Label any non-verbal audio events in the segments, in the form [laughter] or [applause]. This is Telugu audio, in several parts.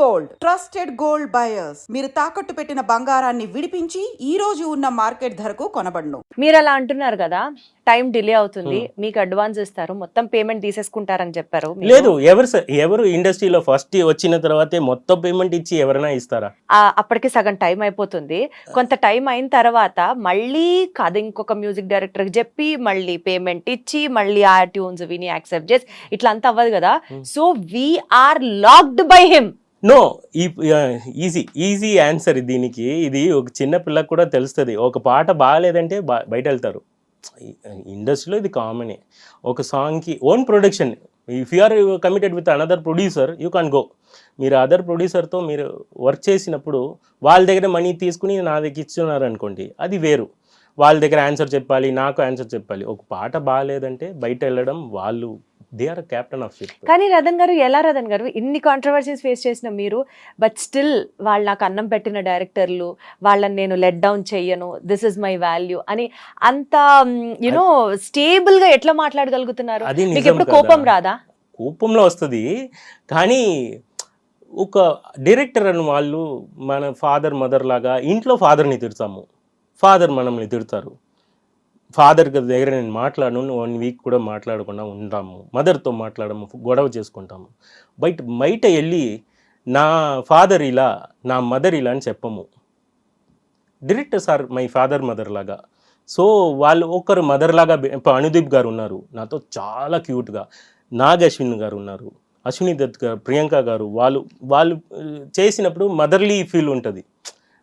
గోల్డ్. Trusted gold buyers. మీరు తాకట్టు పెట్టిన బంగారాన్ని విడిపించి ఈ రోజు ఉన్న మార్కెట్ ధరకు కొనబడును. మీరు అలా అంటున్నారు కదా టైం డిలే అవుతుంది మీకు అడ్వాన్స్ ఇస్తారు మొత్తం పేమెంట్ తీసేసుకుంటారని చెప్పారు. లేదు ఎవరు ఎవరు ఇండస్ట్రీలో ఫస్ట్ వచ్చిన తర్వాతే మొత్తం పేమెంట్ ఇచ్చి ఎవరైనా ఇస్తారా? ఆ, అప్పటికి సగం టైం అయిపోతుంది. కొంత టైం అయిన తర్వాత మళ్ళీ కథ ఇంకొక మ్యూజిక్ డైరెక్టర్కి చెప్పి మళ్ళీ పేమెంట్ ఇచ్చి మళ్ళీ ఆ ట్యూన్స్ విని యాక్సెప్ట్ చేసి ఇట్లా అంతా అవ్వదు కదా. So we're locked by him no ఈ ఈజీ ఈజీ ఆన్సర్ దీనికి. ఇది ఒక చిన్న పిల్లకు కూడా తెలుస్తుంది. ఒక పాట బాగాలేదంటే బా బయట వెళ్తారు ఇండస్ట్రీలో ఇది కామనే ఒక సాంగ్కి own production if you are committed with another producer you can go మీరు అదర్ ప్రొడ్యూసర్తో మీరు వర్క్ చేసినప్పుడు వాళ్ళ దగ్గర మనీ తీసుకుని నా దగ్గర ఇస్తున్నారు అనుకోండి అది వేరు. వాళ్ళ దగ్గర ఆన్సర్ చెప్పాలి నాకు ఆన్సర్ చెప్పాలి. ఒక పాట బాగాలేదంటే బయట వెళ్ళడం వాళ్ళు they are captain of ship కానీ రతన్ గారు ఎలా రతన్ గారు? ఇన్ని కాంట్రవర్సీస్ ఫేస్ చేసిన మీరు బట్ స్టిల్ వాళ్ళు నాకు అన్నం పెట్టిన డైరెక్టర్లు వాళ్ళని నేను లెట్ డౌన్ చెయ్యను దిస్ ఇస్ మై వాల్యూ అని అంత యునో స్టేబుల్గా ఎట్లా మాట్లాడగలుగుతున్నారు? అది మీకు ఎప్పుడు. కోపం రాదా? కోపంలో వస్తుంది. కానీ ఒక డైరెక్టర్ అని వాళ్ళు మన ఫాదర్ మదర్ లాగా ఇంట్లో ఫాదర్ని తిడతాము. ఫాదర్ మనల్ని తిడతారు. ఫాదర్ దగ్గర నేను మాట్లాడను వన్ వీక్ కూడా మాట్లాడకుండా ఉంటాము మదర్తో మాట్లాడము గొడవ చేసుకుంటాము. బయట బయట వెళ్ళి నా ఫాదర్ ఇలా నా మదర్ ఇలా అని చెప్పము. Direct are my father mother లాగా. సో వాళ్ళు ఒకరు మదర్ లాగా ఇప్పుడు అనుదీప్ గారు ఉన్నారు. నాతో చాలా క్యూట్గా నాగ్ అశ్విన్ గారు ఉన్నారు. అశ్విని దత్ గారు ప్రియాంక గారు వాళ్ళు వాళ్ళు చేసినప్పుడు మదర్లీ ఫీల్ ఉంటుంది.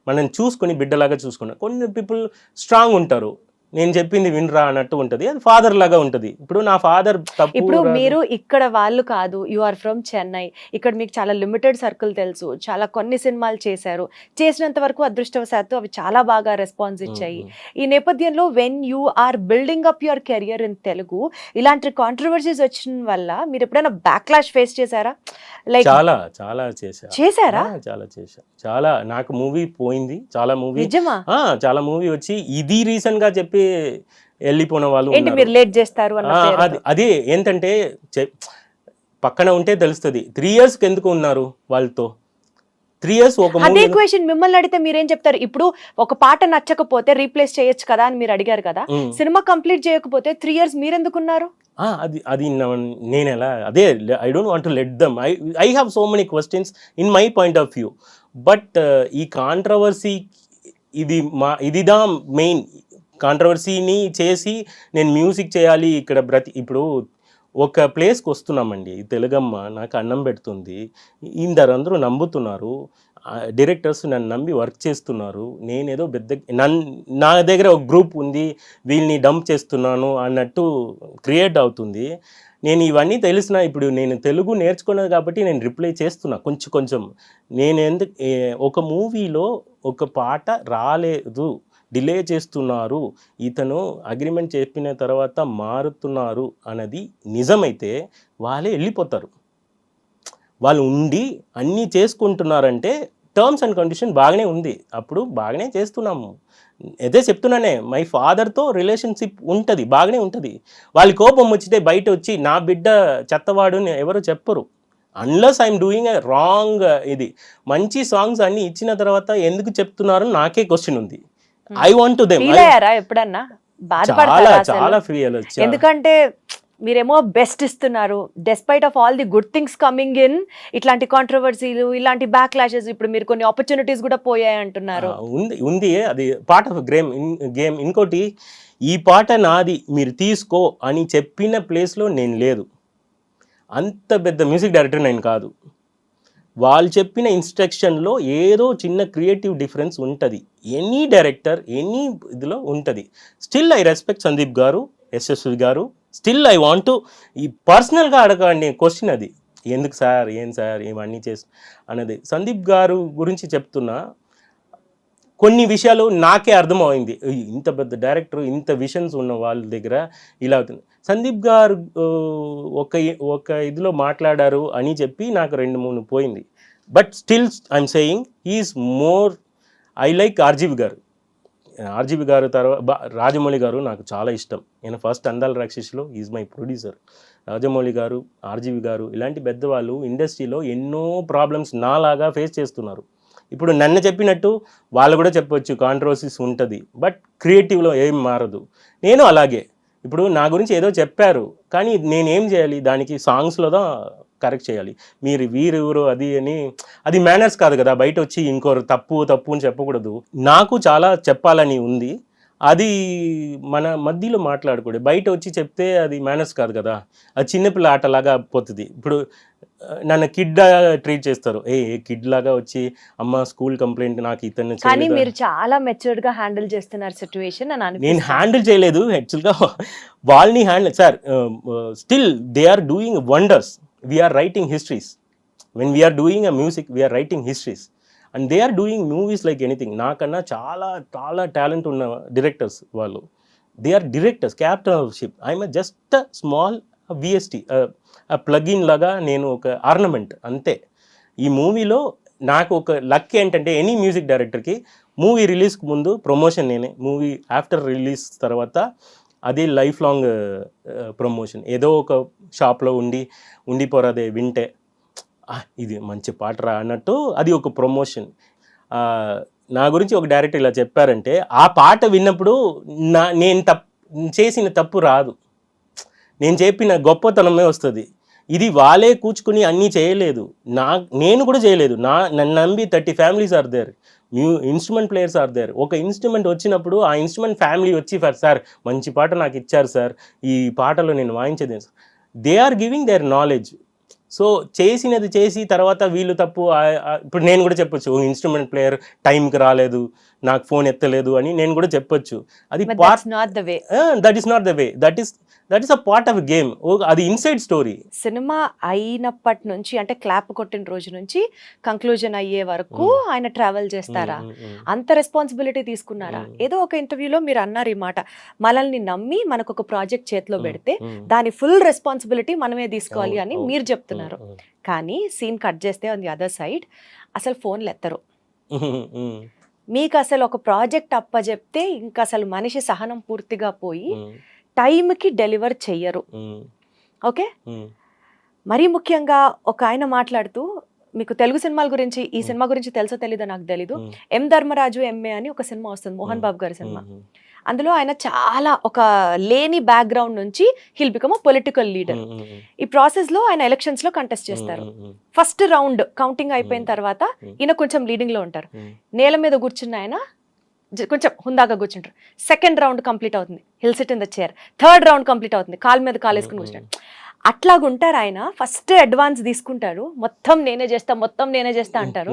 మనం చూసుకొని బిడ్డలాగా చూసుకున్నాం కొన్ని పీపుల్ స్ట్రాంగ్ ఉంటారు. నేను చెప్పింది వినరా అన్నట్టు ఉంటుంది. అది ఫాదర్ లాగా ఉంటుంది. ఇప్పుడు నా ఫాదర్ తప్పు ఇప్పుడు. మీరు ఇక్కడ వాళ్ళు కాదు యు ఆర్ ఫ్రమ్ చెన్నై ఇక్కడ మీకు చాలా లిమిటెడ్ సర్కిల్ తెలుసు. చాలా కొన్ని సినిమాలు చేశారు. చేసినంత వరకు అదృష్టవశాత్తు అవి చాలా బాగా రెస్పాన్స్ ఇచ్చాయి. ఈ నేపథ్యంలో when you are building up your career in Telugu ఇలాంటి కాంట్రవర్సీస్ వచ్చిన వల్ల మీరు ఎప్పుడైనా బ్యాక్లాష్ ఫేస్ చేశారా? లైక్ చాలా చాలా చేశా. చేశారా? చాలా చేశా. చాలా నాకు మూవీ పోయింది. చాలా మూవీ చాలా మూవీ వచ్చి ఇది రీసెంట్గా చెప్పి వెళ్ళిపోయిన వాళ్ళు ఏంటి. మీరు లేట్ చేస్తారు. అది అదే ఏంటంటే పక్కన ఉంటే తెలుస్తుంది. త్రీ ఇయర్స్ ఎందుకు ఉన్నారు వాళ్ళతో? త్రీ ఇయర్స్ ఒక అదే క్వశ్చన్ మిమ్మల్ని అడిగితే మీరేం చెప్తారు? ఇప్పుడు ఒక పాట నచ్చకపోతే రీప్లేస్ చేయొచ్చు కదా అని మీరు అడిగారు కదా. సినిమా కంప్లీట్ చేయకపోతే త్రీ ఇయర్స్ మీరెందుకున్నారు? అది అది నేను ఎలా అదే I don't want to let them I I have so many questions in my point of view but ఈ కాంట్రవర్సీ ఇది మా ఇదిదా మెయిన్ కాంట్రవర్సీని చేసి నేను మ్యూజిక్ చేయాలి ఇక్కడ బ్రతి ఇప్పుడు ఒక ప్లేస్కి వస్తున్నామండి తెలుగమ్మ నాకు అన్నం పెడుతుంది ఇందరందరూ నమ్ముతున్నారు డైరెక్టర్స్ నన్ను నమ్మి వర్క్ చేస్తున్నారు నేనేదో పెద్ద నన్ నా దగ్గర ఒక గ్రూప్ ఉంది వీళ్ళని డంప్ చేస్తున్నాను అన్నట్టు క్రియేట్ అవుతుంది నేను ఇవన్నీ తెలిసిన ఇప్పుడు నేను తెలుగు నేర్చుకున్నది కాబట్టి నేను రిప్లై చేస్తున్నా కొంచెం కొంచెం నేను ఎందుకు ఒక మూవీలో ఒక పాట రాలేదు డిలే చేస్తున్నారు ఇతను అగ్రిమెంట్ చెప్పిన తర్వాత మారుతున్నారు అన్నది నిజమైతే వాళ్ళే వెళ్ళిపోతారు. వాళ్ళు ఉండి అన్నీ చేసుకుంటున్నారంటే టర్మ్స్ అండ్ కండిషన్ బాగానే ఉంది. అప్పుడు బాగానే చేస్తున్నాము. అదే చెప్తున్నానే మై ఫాదర్తో రిలేషన్షిప్ ఉంటుంది బాగానే ఉంటుంది. వాళ్ళ కోపం వచ్చితే బయట వచ్చి నా బిడ్డ చెత్తవాడు ఎవరు చెప్పరు. Unless I'm doing a wrong ఇది. మంచి సాంగ్స్ అన్నీ ఇచ్చిన తర్వాత ఎందుకు చెప్తున్నారు నాకే క్వశ్చన్ ఉంది. I want to them feel ఎప్పుడన్నా? చాలా బాధపడతారా? చాలా ఫ్రీ ఎందుకంటే మీరేమో బెస్ట్ ఇస్తున్నారు. Despite of all the good things coming in ఇట్లాంటి కాంట్రవర్సీలు ఇలాంటి బ్యాక్ క్లాషెస్ ఇప్పుడు మీరు కొన్ని ఆపర్చునిటీస్ కూడా పోయాయి అంటున్నారు. ఉంది ఉంది. అది పార్ట్ ఆఫ్ గేమ్ గేమ్ ఇంకోటి ఈ పాట నాది మీరు తీసుకో అని చెప్పిన ప్లేస్లో నేను లేదు. అంత పెద్ద మ్యూజిక్ డైరెక్టర్ నేను కాదు. వాళ్ళు చెప్పిన ఇన్స్ట్రక్షన్లో ఏదో చిన్న క్రియేటివ్ డిఫరెన్స్ ఉంటుంది. ఎనీ డైరెక్టర్ ఎనీ ఇదిలో ఉంటుంది. స్టిల్ ఐ రెస్పెక్ట్ సందీప్ గారు యశస్వి గారు. స్టిల్ ఐ వాంట్ టు ఈ పర్సనల్గా అడగండి క్వశ్చన్ అది. ఎందుకు సార్? ఏం సార్? ఇవన్నీ చేసి అన్నది. సందీప్ గారు గురించి చెప్తున్నా కొన్ని విషయాలు నాకే అర్థమైంది ఇంత పెద్ద డైరెక్టర్ ఇంత విషన్స్ ఉన్న వాళ్ళ దగ్గర ఇలా అవుతుంది. సందీప్ గారు ఒక ఒక ఇదిలో మాట్లాడారు అని చెప్పి నాకు రెండు మూడు పోయింది. But still I'm saying is more I like RGV garu. RGV garu తర్వాత రాజమౌళి గారు నాకు చాలా ఇష్టం. నేను ఫస్ట్ అందాల రాక్షసులో is my producer Rajamouli garu RGV garu ఇలాంటి పెద్దవాళ్ళు ఇండస్ట్రీలో ఎన్నో ప్రాబ్లమ్స్ నాలాగా ఫేస్ చేస్తున్నారు. ఇప్పుడు నన్ను చెప్పినట్టు వాళ్ళు కూడా చెప్పొచ్చు కాంట్రవర్సీస్ ఉంటుంది. బట్ క్రియేటివ్లో ఏం మారదు. నేను అలాగే. ఇప్పుడు నా గురించి ఏదో చెప్పారు కానీ నేనేం చేయాలి? దానికి సాంగ్స్లో కరెక్ట్ చేయాలి. మీరు వీరెవరు అది అని అది మేనర్స్ కాదు కదా. బయట వచ్చి ఇంకోరు తప్పు తప్పు అని చెప్పకూడదు. నాకు చాలా చెప్పాలని ఉంది. అది మన మధ్యలో మాట్లాడకూడదు. బయట వచ్చి చెప్తే అది మేనర్స్ కాదు కదా. అది చిన్నపిల్ల ఆటలాగా పోతుంది. ఇప్పుడు నన్ను కిడ్ ట్రీట్ చేస్తారు. ఏ కిడ్ లాగా వచ్చి అమ్మ స్కూల్ కంప్లైంట్ నాకు ఇతను కానీ చేయలేదా?" మీరు చాలా మెచ్యూర్డ్గా హ్యాండిల్ చేస్తున్నారు సిచ్యువేషన్ నేను హ్యాండిల్ చేయలేదు. యాక్చువల్గా వాళ్ళని handle sir still they are doing wonders. We're writing histories. When we're doing a music we're writing histories. And they are doing movies like anything నాకన్నా చాలా చాలా టాలెంట్ ఉన్న డైరెక్టర్స్ వాళ్ళు. They are directors I I'm just small VST plugin లాగా నేను ఒక ఆర్నమెంట్ అంతే. ఈ మూవీలో నాకు ఒక లక్ ఏంటంటే ఎనీ మ్యూజిక్ డైరెక్టర్కి మూవీ రిలీజ్కి ముందు ప్రమోషన్ నేనే. మూవీ ఆఫ్టర్ రిలీజ్ తర్వాత అది లైఫ్ లాంగ్ ప్రమోషన్ ఏదో ఒక షాప్లో ఉండి ఉండిపోరాదే వింటే. ఇది మంచి పాట రా అన్నట్టు అది ఒక ప్రమోషన్. నా గురించి ఒక డైరెక్టర్ ఇలా చెప్పారంటే ఆ పాట విన్నప్పుడు నా నేను తప్ చేసిన తప్పు రాదు. నేను చెప్పిన గొప్పతనమే వస్తుంది. ఇది వాళ్ళే కూర్చుకుని అన్నీ చేయలేదు. నా నేను కూడా చేయలేదు. నా నన్ను నమ్మి thirty families are there. Mu instrument players are there. ఒక ఇన్స్ట్రుమెంట్ వచ్చినప్పుడు ఆ ఇన్స్ట్రుమెంట్ ఫ్యామిలీ వచ్చి ఫర్ సార్ మంచి పాట నాకు ఇచ్చారు సార్. ఈ పాటలో నేను వాయించేది they are giving their knowledge so చేసినది చేసి తర్వాత వీళ్ళు తప్పు ఇప్పుడు నేను కూడా చెప్పొచ్చు ఇన్స్ట్రుమెంట్ ప్లేయర్ టైంకి రాలేదు. నాకు ఫోన్ ఎత్తలేదు అని నేను కూడా చెప్పొచ్చు. అది part not the way that is not the way that is that is a part of game అది ఇన్సైడ్ స్టోరీ సినిమా అయినప్పటి నుంచి అంటే క్లాప్ కొట్టిన రోజు నుంచి కంక్లూజన్ అయ్యే వరకు ఆయన ట్రావెల్ చేస్తారా? అంత రెస్పాన్సిబిలిటీ తీసుకున్నారా. ఏదో ఒక ఇంటర్వ్యూలో మీరు అన్నారు ఈ మాట. మనల్ని నమ్మి మనకు ఒక ప్రాజెక్ట్ చేతిలో పెడితే దాని ఫుల్ రెస్పాన్సిబిలిటీ మనమే తీసుకోవాలి అని మీరు చెప్తున్నారు. కానీ సీన్ కట్ చేస్తే ఆన్ ది అదర్ సైడ్ అసలు ఫోన్లు ఎత్తరు. మీకు అసలు ఒక ప్రాజెక్ట్ అప్పచెప్తే ఇంకా అసలు మనిషి సహనం పూర్తిగా పోయి టైంకి డెలివర్ చెయ్యరు. ఓకే? మరీ ముఖ్యంగా ఒక ఆయన మాట్లాడుతూ మీకు తెలుగు సినిమాల గురించి ఈ సినిమా గురించి తెలుసో తెలీదో నాకు తెలీదు. ఎం ధర్మరాజు ఎంఏ అని ఒక సినిమా వస్తుంది మోహన్ బాబు గారి సినిమా. అందులో ఆయన చాలా ఒక లేని బ్యాక్గ్రౌండ్ నుంచి హిల్ బికమ్ పొలిటికల్ లీడర్ ఈ ప్రాసెస్లో ఆయన ఎలక్షన్స్లో కంటెస్ట్ చేస్తారు. ఫస్ట్ రౌండ్ కౌంటింగ్ అయిపోయిన తర్వాత ఈయన కొంచెం లీడింగ్లో ఉంటారు. నేల మీద కూర్చున్న ఆయన కొంచెం హుందాగా కూర్చుంటారు. సెకండ్ రౌండ్ కంప్లీట్ అవుతుంది. He'll sit in the chair third round complete అవుతుంది. కాలు మీద కాలు వేసుకుని అట్లాగుంటారు ఆయన. ఫస్ట్ అడ్వాన్స్ తీసుకుంటారు. మొత్తం నేనే చేస్తా మొత్తం నేనే చేస్తా అంటారు.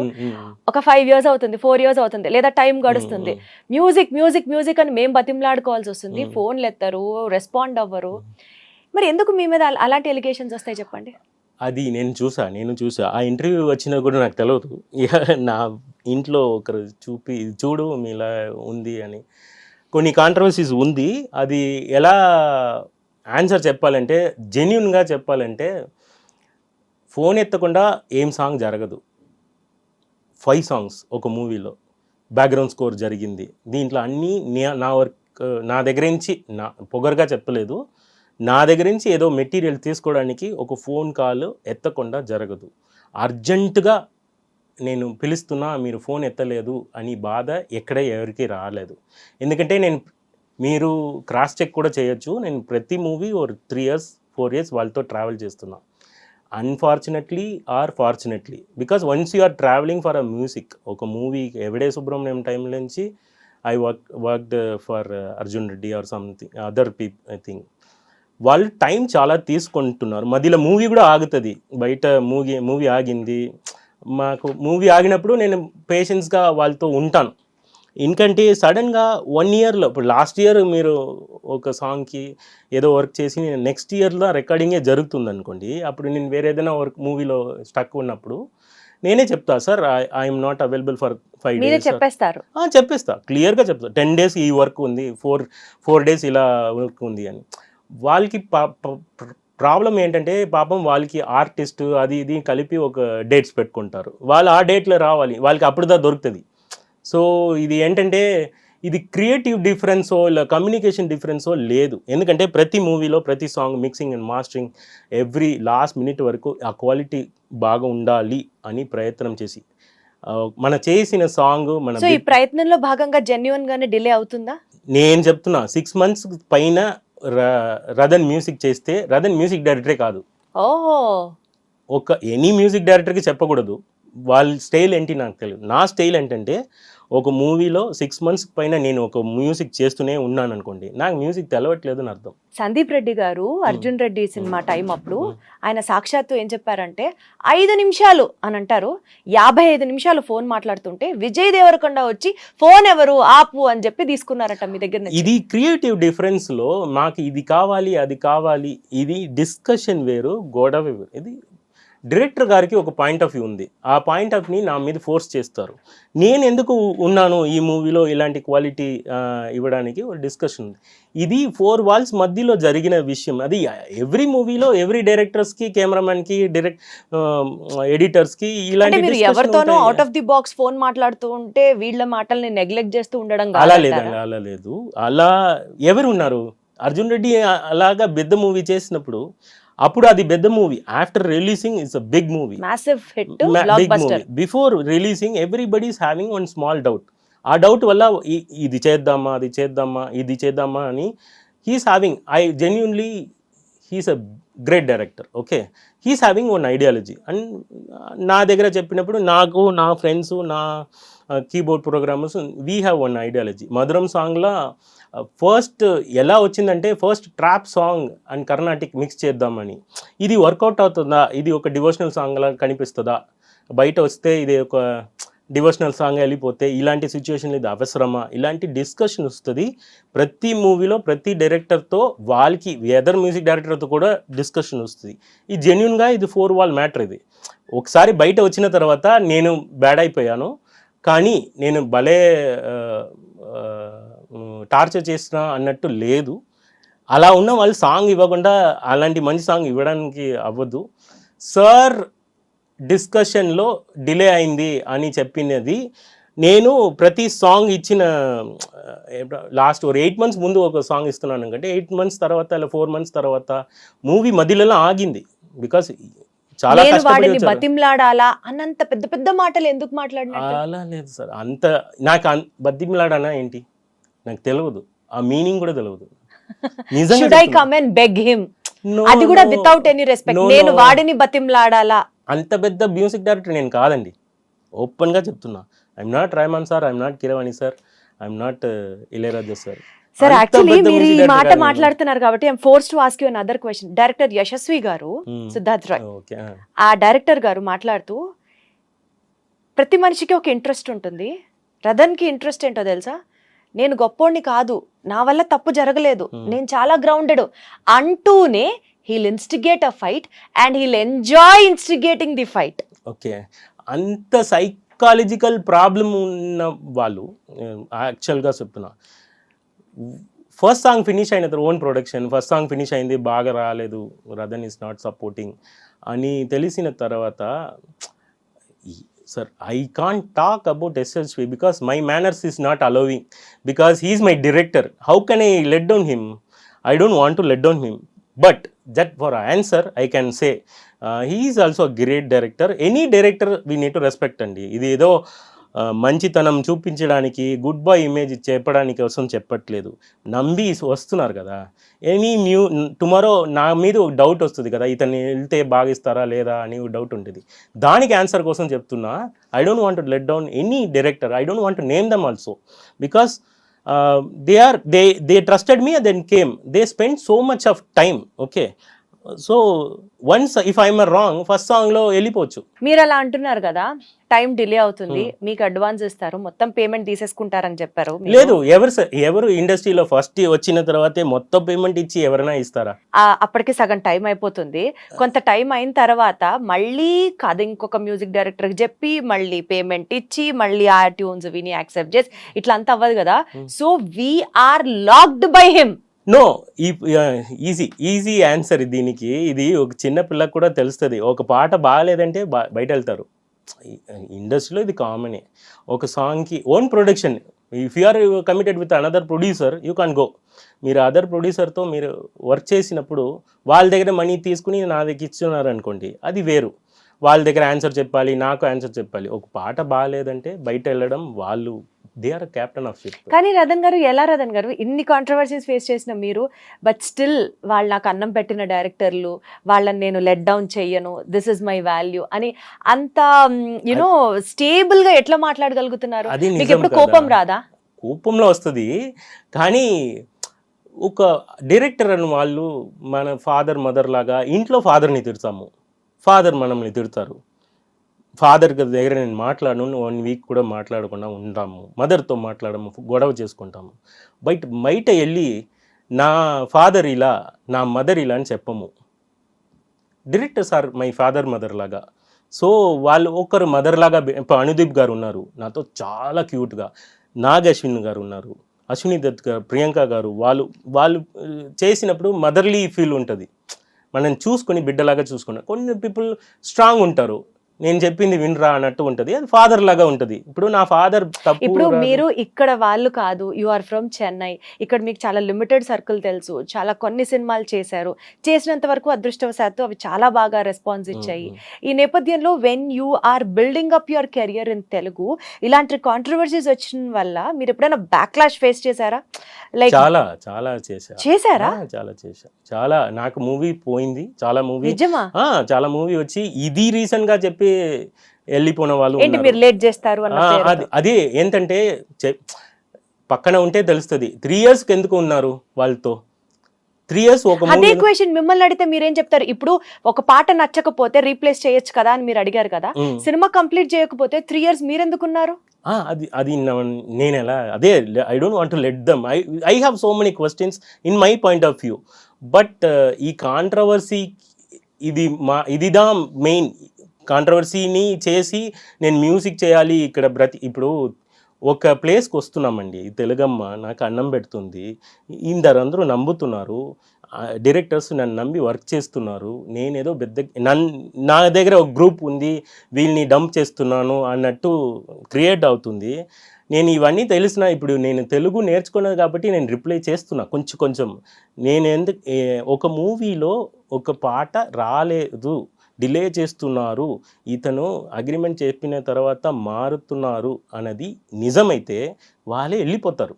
ఒక ఫైవ్ ఇయర్స్ అవుతుంది ఫోర్ ఇయర్స్ అవుతుంది లేదా టైం గడుస్తుంది. మ్యూజిక్ మ్యూజిక్ మ్యూజిక్ అని మేము బతిమలాడుకోవాల్సి వస్తుంది. ఫోన్లు ఎత్తారు రెస్పాండ్ అవ్వరు. మరి ఎందుకు మీ మీద అల- అలాంటి ఎలిగేషన్స్ వస్తాయి చెప్పండి? అది నేను చూసా నేను చూసా. ఆ ఇంటర్వ్యూ వచ్చినా కూడా నాకు తెలియదు [laughs] నా ఇంట్లో ఒకరు చూపి "ఇది చూడు మీలా ఉంది అని. కొన్ని కాంట్రవర్సీస్ ఉంది. అది ఎలా ఆన్సర్ చెప్పాలంటే జెన్యున్గా చెప్పాలంటే ఫోన్ ఎత్తకుండా ఏం సాంగ్ జరగదు. ఫైవ్ సాంగ్స్ ఒక మూవీలో. బ్యాక్గ్రౌండ్ స్కోర్ జరిగింది. దీంట్లో అన్నీ నా వర్క్ నా దగ్గర నుంచి నా పొగరుగా చెప్పలేదు. నా దగ్గర నుంచి ఏదో మెటీరియల్ తీసుకోవడానికి ఒక ఫోన్ కాల్ ఎత్తకుండా జరగదు. అర్జెంటుగా నేను పిలుస్తున్నా మీరు ఫోన్ ఎత్తలేదు అని బాధ ఎక్కడ ఎవరికి రాలేదు. ఎందుకంటే నేను మీరు క్రాస్ చెక్ కూడా చేయొచ్చు. నేను ప్రతి మూవీ ఒక త్రీ ఇయర్స్ ఫోర్ ఇయర్స్ వాళ్ళతో ట్రావెల్ చేస్తున్నా. Unfortunately or fortunately. Because once you are travelling for a music ఒక మూవీ ఎవడే సుబ్రహ్మణ్యం టైం నుంచి I work worked for Arjun Reddy or something other peep I think. వాళ్ళు టైం చాలా తీసుకుంటున్నారు. మధ్యలో మూవీ కూడా ఆగుతుంది. బయట మూవీ మూవీ ఆగింది. మాకు మూవీ ఆగినప్పుడు నేను పేషెన్స్గా వాళ్ళతో ఉంటాను. ఎందుకంటే సడన్గా వన్ ఇయర్లో ఇప్పుడు లాస్ట్ ఇయర్ మీరు ఒక సాంగ్కి ఏదో వర్క్ చేసి నెక్స్ట్ ఇయర్లో రికార్డింగే జరుగుతుంది అనుకోండి అప్పుడు నేను వేరే ఏదైనా వర్క్ మూవీలో స్టక్ ఉన్నప్పుడు నేనే చెప్తా sir I'm not available for five days చెప్పేస్తారు. చెప్పేస్తా క్లియర్గా చెప్తా టెన్ డేస్ ఈ వర్క్ ఉంది ఫోర్ ఫోర్ డేస్ ఇలా వర్క్ ఉంది అని. వాళ్ళకి ప్రాబ్లం ఏంటంటే పాపం వాళ్ళకి ఆర్టిస్ట్ అది ఇది కలిపి ఒక డేట్స్ పెట్టుకుంటారు. వాళ్ళు ఆ డేట్లో రావాలి వాళ్ళకి అప్పుడుదా దొరుకుతుంది. సో ఇది ఏంటంటే ఇది క్రియేటివ్ డిఫరెన్సో ఇలా కమ్యూనికేషన్ డిఫరెన్సో లేదు. ఎందుకంటే ప్రతి మూవీలో ప్రతి song mixing and mastering every last minute వరకు ఆ క్వాలిటీ బాగా ఉండాలి అని ప్రయత్నం చేసి. మన చేసిన సాంగ్ మన ఈ ప్రయత్నంలో భాగంగా జెన్యున్ గానే డిలే అవుతుందా? నేను చెప్తున్నా సిక్స్ మంత్స్ పైన రదన్ మ్యూజిక్ చేస్తే రదన్ మ్యూజిక్ డైరెక్టరే కాదు. ఓహో! ఒక ఎనీ మ్యూజిక్ డైరెక్టర్కి చెప్పకూడదు. వాళ్ళ స్టైల్ ఏంటి నాకు తెలియదు నా స్టైల్ ఏంటంటే ఒక మూవీలో సిక్స్ మంత్స్ పైన నేను ఒక మ్యూజిక్ చేస్తూనే ఉన్నాను అనుకోండి నాకు మ్యూజిక్ తెలవట్లేదు అని అర్థం. సందీప్ రెడ్డి గారు అర్జున్ రెడ్డి సినిమా టైం అప్పుడు ఆయన సాక్షాత్తు ఏం చెప్పారంటే ఐదు నిమిషాలు అని అంటారు. యాభై ఐదు నిమిషాలు ఫోన్ మాట్లాడుతుంటే విజయ్ దేవరకొండ వచ్చి ఫోన్ ఎవరు ఆపు అని చెప్పి తీసుకున్నారట మీ దగ్గర. ఇది క్రియేటివ్ డిఫరెన్స్లో మాకు ఇది కావాలి అది కావాలి ఇది డిస్కషన్ వేరు గొడవ వేరు. ఇది డైరెక్టర్ గారికి ఒక పాయింట్ ఆఫ్ వ్యూ ఉంది. ఆ పాయింట్ ఆఫ్ని నా మీద ఫోర్స్ చేస్తారు. నేను ఎందుకు ఉన్నాను ఈ మూవీలో ఇలాంటి క్వాలిటీ ఇవ్వడానికి ఒక డిస్కషన్ ఉంది. ఇది ఫోర్ వాల్స్ మధ్యలో జరిగిన విషయం. అది ఎవ్రీ మూవీలో ఎవ్రీ డైరెక్టర్స్కి కెమెరామెన్కి డైరెక్ట్ ఎడిటర్స్కి ఇలాంటి ఎవరితోనో. Out of the box phone మాట్లాడుతూ ఉంటే వీళ్ళ మాటల్ని నెగ్లెక్ట్ చేస్తూ ఉండడం అలా? లేదండి అలా లేదు. అలా ఎవరు ఉన్నారు? అర్జున్ రెడ్డి అలాగా పెద్ద మూవీ చేసినప్పుడు అప్పుడు అది పెద్ద movie. After releasing it's a big movie big movie before releasing everybody is having one small doubt ఆ డౌట్ వల్ల ఇది చేద్దామా అది చేద్దామా ఇది చేద్దామా అని he's having I genuinely he's a great director okay he's having one ideology and నా దగ్గర చెప్పినప్పుడు నాకు నా ఫ్రెండ్స్ నా keyboard programmers we have one ideology Madhuram సాంగ్లో ఫస్ట్ ఎలా వచ్చిందంటే first trap song and Carnatic mix చేద్దామని. ఇది వర్కౌట్ అవుతుందా? ఇది ఒక డివోషనల్ సాంగ్ లా కనిపిస్తుందా? బయట వస్తే ఇది ఒక డివోషనల్ సాంగ్ వెళ్ళిపోతే ఇలాంటి సిచ్యువేషన్ ఇది అవసరమా? ఇలాంటి డిస్కషన్ వస్తుంది. ప్రతి మూవీలో ప్రతి డైరెక్టర్తో వాళ్ళకి వెదర్ మ్యూజిక్ డైరెక్టర్తో కూడా డిస్కషన్ వస్తుంది. ఈ జెన్యున్గా ఇది ఫోర్ వాల్ మ్యాటర్ ఇది. ఒకసారి బయట వచ్చిన తర్వాత నేను బ్యాడ్ అయిపోయాను. కానీ నేను భలే టార్చర్ చేసిన అన్నట్టు లేదు. అలా ఉన్న వాళ్ళు సాంగ్ ఇవ్వకుండా అలాంటి మంచి సాంగ్ ఇవ్వడానికి అవ్వదు సార్ డిస్కషన్లో డిలే అయింది అని చెప్పినది. నేను ప్రతి సాంగ్ ఇచ్చిన లాస్ట్ ఒక ఎయిట్ మంత్స్ ముందు ఒక సాంగ్ ఇస్తున్నాను అంటే ఎయిట్ మంత్స్ తర్వాత అలా ఫోర్ మంత్స్ తర్వాత మూవీ మధ్యలో ఆగింది. బికాస్ చాలా వాడిని. బతిమ్లాడాలా అన్నంత పెద్ద పెద్ద మాటలు ఎందుకు అలా లేదు సార్. అంత నాకు బద్దిమిలాడనా ఏంటి? నాకు తెలియదు ఆ మీనింగ్ కూడా తెలియదు should I. Come and beg him అది కూడా. వితౌట్ ఎనీ రెస్పెక్ట్ నేను. వాడిని బతిమ్లాడాలా? అంత పెద్ద మ్యూజిక్ డైరెక్టర్ నేను కాదండి. ఓపెన్గా చెప్తున్నా. I'm not Rahman sir I'm not Keeravani sir I'm not Ilaiyaraaja sir sir actually మీరు ఈ మాట. మాట్లాడుతున్నారు కాబట్టి I'm force to ask you other question director Yashasvi garu Hmm. Siddharth Rai okay ఆ డైరెక్టర్ గారు మాట్లాడుతూ ప్రతి మనిషికి ఒక ఇంట్రెస్ట్ ఉంటుంది. రథన్కి ఇంట్రెస్ట్ ఏంటో తెలుసా? నేను గొప్పోడిని కాదు నా వల్ల తప్పు జరగలేదు. Hmm. నేను చాలా గ్రౌండెడ్. అంటూనే he'll instigate a fight and he'll enjoy instigating the fight okay. అంత సైకాలజికల్ ప్రాబ్లం ఉన్న వాళ్ళు యాక్చువల్గా చెప్తున్నా. ఫస్ట్ సాంగ్ ఫినిష్ అయిన తర్వాత own production first song finish అయింది బాగా రాలేదు రదన్ ఈస్ నాట్ సపోర్టింగ్ అని తెలిసిన తర్వాత sir I can't talk about SSV because my manners is not allowing because he's my director how can I let down him I don't want to let down him but that for answer I can say he's also great director any director we need to respect అండి ఇది ఏదో ఆ, మంచితనం చూపించడానికి గుడ్ బాయ్ ఇమేజ్ చెప్పడానికి కోసం చెప్పట్లేదు. నమ్మి వస్తున్నారు కదా. ఎనీ న్యూ టుమారో నా మీద ఒక డౌట్ వస్తుంది కదా. ఇతన్ని వెళ్తే బాగిస్తారా లేదా అని ఒక డౌట్ ఉంటుంది. దానికి ఆన్సర్ కోసం చెప్తున్నా I don't want let down any director I don't want name them also because they are they they trusted me then came they spend so much of time okay so once if I'm wrong first సాంగ్లో వెళ్ళిపోవచ్చు. మీరు అలా అంటున్నారు కదా టైం డిలే అవుతుంది మీకు అడ్వాన్స్ ఇస్తారు మొత్తం పేమెంట్ తీసేసుకుంటారని చెప్పారు. లేదు ఎవరు ఎవరు ఇండస్ట్రీలో ఫస్ట్ వచ్చిన తర్వాతే మొత్తం పేమెంట్ ఇచ్చి ఎవరైనా ఇస్తారా? అప్పటికి సగం టైం అయిపోతుంది. కొంత టైం అయిన తర్వాత మళ్ళీ కథ ఇంకొక మ్యూజిక్ డైరెక్టర్ చెప్పి మళ్ళీ పేమెంట్ ఇచ్చి మళ్ళీ ఆ ట్యూన్స్ విని యాక్సెప్ట్ చేసి ఇట్లా అంతా అవ్వదు కదా. So we're locked by him no ఈ ఈజీ ఈజీ ఆన్సర్ దీనికి. ఇది ఒక చిన్న పిల్లకు కూడా తెలుస్తుంది. ఒక పాట బాగాలేదంటే బా- బయట వెళ్తారు ఇండస్ట్రీలో ఇది కామనే ఒక సాంగ్కి own production if you are committed with another producer you can go మీరు అదర్ ప్రొడ్యూసర్తో మీరు వర్క్ చేసినప్పుడు వాళ్ళ దగ్గర మనీ తీసుకుని నా దగ్గర ఇస్తున్నారు అనుకోండి అది వేరు. వాళ్ళ దగ్గర ఆన్సర్ చెప్పాలి నాకు ఆన్సర్ చెప్పాలి. ఒక పాట బాగాలేదంటే బయట వెళ్ళడం వాళ్ళు they are captain of ship కానీ రతన్ గారు ఎలా రతన్ గారు? ఇన్ని కాంట్రవర్సీస్ ఫేస్ చేసిన మీరు బట్ స్టిల్ వాళ్ళు నాకు అన్నం పెట్టిన డైరెక్టర్లు వాళ్ళని నేను లెట్ డౌన్ చెయ్యను దిస్ ఇస్ మై వాల్యూ అని అంత యునో స్టేబుల్గా ఎట్లా మాట్లాడగలుగుతున్నారు? అది మీకు ఎప్పుడు. కోపం రాదా? కోపంలో వస్తుంది. కానీ ఒక డైరెక్టర్ అని వాళ్ళు మన ఫాదర్ మదర్ లాగా ఇంట్లో ఫాదర్ని తిడతాము ఫాదర్ మనల్ని తిడతారు. ఫాదర్ దగ్గర నేను మాట్లాడను వన్ వీక్ కూడా మాట్లాడకుండా ఉంటాము మదర్తో మాట్లాడము గొడవ చేసుకుంటాము. బయట బయట వెళ్ళి నా ఫాదర్ ఇలా నా మదర్ ఇలా అని చెప్పము. Directors are my father mother లాగా. సో వాళ్ళు ఒకరు మదర్ లాగా ఇప్పుడు అనుదీప్ గారు ఉన్నారు. నాతో చాలా క్యూట్గా నాగ్ అశ్విన్ గారు ఉన్నారు. అశ్విని దత్ గారు ప్రియాంక గారు వాళ్ళు వాళ్ళు చేసినప్పుడు మదర్లీ ఫీల్ ఉంటుంది. మనం చూసుకొని బిడ్డలాగా చూసుకున్నాం కొన్ని పీపుల్ స్ట్రాంగ్ ఉంటారు. నేను చెప్పింది వినరా అన్నట్టు ఉంటుంది. అది ఫాదర్ లాగా ఉంటుంది. ఇప్పుడు నా ఫాదర్ తప్పు ఇప్పుడు. మీరు ఇక్కడ వాళ్ళు కాదు యు ఆర్ ఫ్రమ్ చెన్నై ఇక్కడ మీకు చాలా లిమిటెడ్ సర్కిల్ తెలుసు. చాలా కొన్ని సినిమాలు చేశారు. చేసినంత వరకు అదృష్టవశాత్తు అవి చాలా బాగా రెస్పాన్స్ ఇచ్చాయి. ఈ నేపథ్యంలో when you are building up your career in Telugu ఇలాంటి కాంట్రవర్సీస్ వచ్చిన వల్ల మీరు ఎప్పుడైనా బ్యాక్లాష్ ఫేస్ చేశారా? లైక్ చాలా చాలా చేశా. చేశారా? చాలా చేశా. చాలా నాకు మూవీ పోయింది. చాలా మూవీ చాలా మూవీ వచ్చి ఇది రీసెంట్గా చెప్పి వెళ్ళిపోయిన వాళ్ళు ఏంటి. మీరు లేట్ చేస్తారు. అది అదే ఏంటంటే పక్కన ఉంటే తెలుస్తుంది. త్రీ ఇయర్స్ ఎందుకు ఉన్నారు వాళ్ళతో? త్రీ ఇయర్స్ ఒక అదే క్వశ్చన్ మిమ్మల్ని అడిగితే మీరేం చెప్తారు? ఇప్పుడు ఒక పాట నచ్చకపోతే రీప్లేస్ చేయొచ్చు కదా అని మీరు అడిగారు కదా సినిమా కంప్లీట్ చేయకపోతే త్రీ ఇయర్స్ మీరెందుకున్నారు అది అది నేను ఎలా అదే I don't want let them I I have so many questions in my point of view but ఈ కాంట్రవర్సీ ఇది మా ఇదిదా మెయిన్ కాంట్రవర్సీని చేసి నేను మ్యూజిక్ చేయాలి ఇక్కడ బ్రతి ఇప్పుడు ఒక ప్లేస్కి వస్తున్నామండి తెలుగమ్మ నాకు అన్నం పెడుతుంది ఇందరందరూ నమ్ముతున్నారు డైరెక్టర్స్ నన్ను నమ్మి వర్క్ చేస్తున్నారు నేనేదో పెద్ద నన్ నా దగ్గర ఒక గ్రూప్ ఉంది వీళ్ళని డంప్ చేస్తున్నాను అన్నట్టు క్రియేట్ అవుతుంది నేను ఇవన్నీ తెలిసిన ఇప్పుడు నేను తెలుగు నేర్చుకున్నది కాబట్టి నేను రిప్లై చేస్తున్నా కొంచెం కొంచెం నేను ఎందుకు ఒక మూవీలో ఒక పాట రాలేదు డిలే చేస్తున్నారు ఇతను అగ్రిమెంట్ చెప్పిన తర్వాత మారుతున్నారు అన్నది నిజమైతే వాళ్ళే వెళ్ళిపోతారు.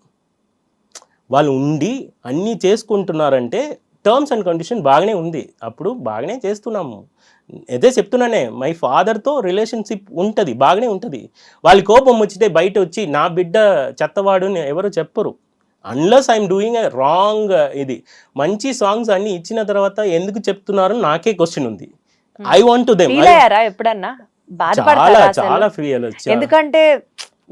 వాళ్ళు ఉండి అన్నీ చేసుకుంటున్నారంటే టర్మ్స్ అండ్ కండిషన్ బాగానే ఉంది. అప్పుడు బాగానే చేస్తున్నాము. అదే చెప్తున్నానే మై ఫాదర్తో రిలేషన్షిప్ ఉంటుంది బాగానే ఉంటుంది. వాళ్ళ కోపం వచ్చితే బయట వచ్చి నా బిడ్డ చెత్తవాడు అని ఎవరు చెప్పరు. Unless I'm doing a wrong ఇది. మంచి సాంగ్స్ అన్నీ ఇచ్చిన తర్వాత ఎందుకు చెప్తున్నారు నాకే క్వశ్చన్ ఉంది. I want to them feel ఎప్పుడన్నా? బాధపడతారా? చాలా ఫ్రీ ఎందుకంటే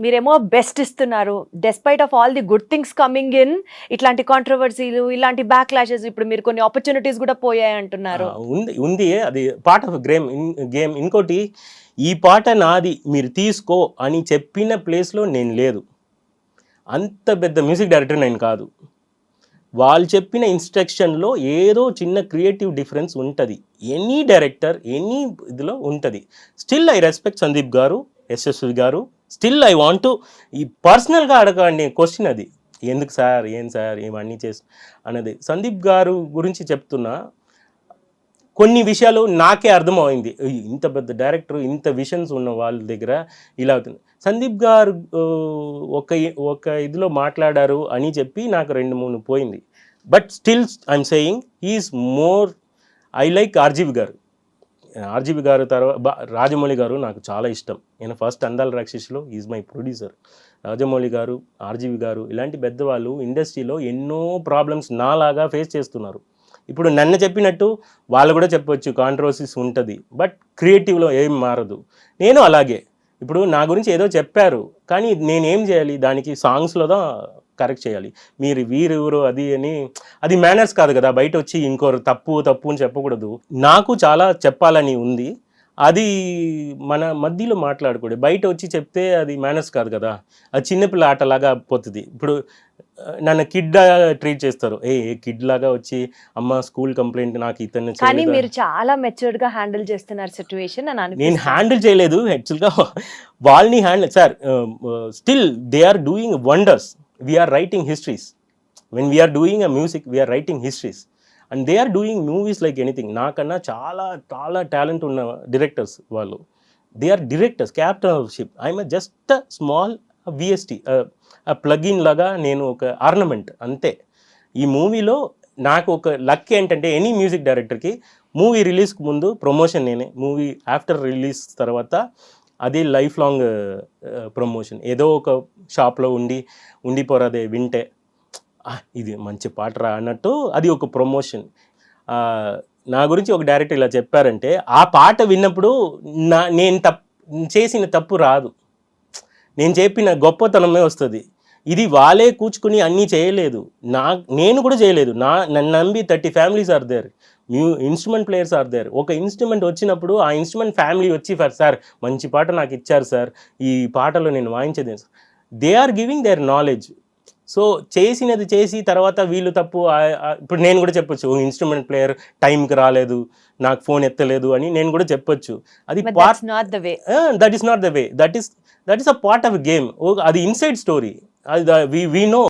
మీరేమో బెస్ట్ ఇస్తున్నారు. Despite of all the good things coming in ఇట్లాంటి కాంట్రవర్సీలు ఇలాంటి బ్యాక్ లాషెస్ ఇప్పుడు మీరు కొన్ని ఆపర్చునిటీస్ కూడా పోయాయి అంటున్నారు. ఉంది ఉంది. అది పార్ట్ ఆఫ్ గేమ్ గేమ్ ఇంకోటి ఈ పాట నాది మీరు తీసుకో అని చెప్పిన ప్లేస్లో నేను లేదు. అంత పెద్ద మ్యూజిక్ డైరెక్టర్ నేను కాదు. వాళ్ళు చెప్పిన ఇన్స్ట్రక్షన్లో ఏదో చిన్న క్రియేటివ్ డిఫరెన్స్ ఉంటుంది. ఎనీ డైరెక్టర్ ఎనీ ఇదిలో ఉంటుంది. స్టిల్ ఐ రెస్పెక్ట్ సందీప్ గారు యశస్వి గారు. స్టిల్ ఐ వాంట్ టు ఈ పర్సనల్గా అడగండి క్వశ్చన్ అది. ఎందుకు సార్? ఏం సార్? ఇవన్నీ చేసి అన్నది. సందీప్ గారు గురించి చెప్తున్నా కొన్ని విషయాలు నాకే అర్థమైంది ఇంత పెద్ద డైరెక్టర్ ఇంత విషన్స్ ఉన్న వాళ్ళ దగ్గర ఇలా అవుతుంది. సందీప్ గారు ఒక ఒక ఇదిలో మాట్లాడారు అని చెప్పి నాకు రెండు మూడు పోయింది. But still I'm saying is more I like RGV garu. RGV garu తర్వాత రాజమౌళి గారు నాకు చాలా ఇష్టం. నేను ఫస్ట్ అందాల రాక్షసులో is my producer Rajamouli garu RGV garu ఇలాంటి పెద్దవాళ్ళు ఇండస్ట్రీలో ఎన్నో ప్రాబ్లమ్స్ నాలాగా ఫేస్ చేస్తున్నారు. ఇప్పుడు నన్ను చెప్పినట్టు వాళ్ళు కూడా చెప్పొచ్చు కాంట్రవర్సీస్ ఉంటుంది. బట్ క్రియేటివ్లో ఏం మారదు. నేను అలాగే. ఇప్పుడు నా గురించి ఏదో చెప్పారు కానీ నేనేం చేయాలి? దానికి సాంగ్స్లో కరెక్ట్ చేయాలి. మీరు వీరెవరు అది అని అది మేనర్స్ కాదు కదా. బయట వచ్చి ఇంకోరు తప్పు తప్పు అని చెప్పకూడదు. నాకు చాలా చెప్పాలని ఉంది. అది మన మధ్యలో మాట్లాడకూడదు. బయట వచ్చి చెప్తే అది మేనర్స్ కాదు కదా. అది చిన్నపిల్ల ఆటలాగా పోతుంది. ఇప్పుడు నన్ను కిడ్ ట్రీట్ చేస్తారు. ఏ కిడ్ లాగా వచ్చి అమ్మ స్కూల్ కంప్లైంట్ నాకు ఇతను కానీ చేయలేదా?" మీరు చాలా మెచ్యూర్డ్గా హ్యాండిల్ చేస్తున్నారు సిచ్యువేషన్ నేను హ్యాండిల్ చేయలేదు. యాక్చువల్గా వాళ్ళని handle sir still they are doing wonders. We're writing histories. When we're doing a music we're writing histories and they are doing movies like anything నాకన్నా చాలా చాలా టాలెంట్ ఉన్న డైరెక్టర్స్ వాళ్ళు. They are directors captain of ship I'm just small VST plugin లాగా నేను ఒక ఆర్నమెంట్ అంతే. ఈ మూవీలో నాకు ఒక లక్ ఏంటంటే ఎనీ మ్యూజిక్ డైరెక్టర్కి మూవీ రిలీజ్కి ముందు ప్రమోషన్ నేనే. మూవీ ఆఫ్టర్ రిలీజ్ తర్వాత అది లైఫ్ లాంగ్ ప్రమోషన్ ఏదో ఒక షాప్లో ఉండి ఉండిపోరాదే వింటే. ఇది మంచి పాట రా అన్నట్టు అది ఒక ప్రమోషన్. నా గురించి ఒక డైరెక్టర్ ఇలా చెప్పారంటే ఆ పాట విన్నప్పుడు నా నేను తప్ చేసిన తప్పు రాదు. నేను చెప్పిన గొప్పతనమే వస్తుంది. ఇది వాళ్ళే కూర్చుకుని అన్నీ చేయలేదు. నా నేను కూడా చేయలేదు. నా నన్ను నమ్మి thirty families are there. Mu instrument players are there. ఒక ఇన్స్ట్రుమెంట్ వచ్చినప్పుడు ఆ ఇన్స్ట్రుమెంట్ ఫ్యామిలీ వచ్చి ఫర్ సార్ మంచి పాట నాకు ఇచ్చారు సార్. ఈ పాటలో నేను వాయించేది they are giving their knowledge so చేసినది చేసి తర్వాత వీళ్ళు తప్పు ఇప్పుడు నేను కూడా చెప్పొచ్చు ఇన్స్ట్రుమెంట్ ప్లేయర్ టైంకి రాలేదు నాకు ఫోన్ ఎత్తలేదు అని నేను కూడా చెప్పొచ్చు. అది but part that's not the way that is not the way that is that is a part of game అది ఇన్సైడ్ స్టోరీ అది వి వీ నో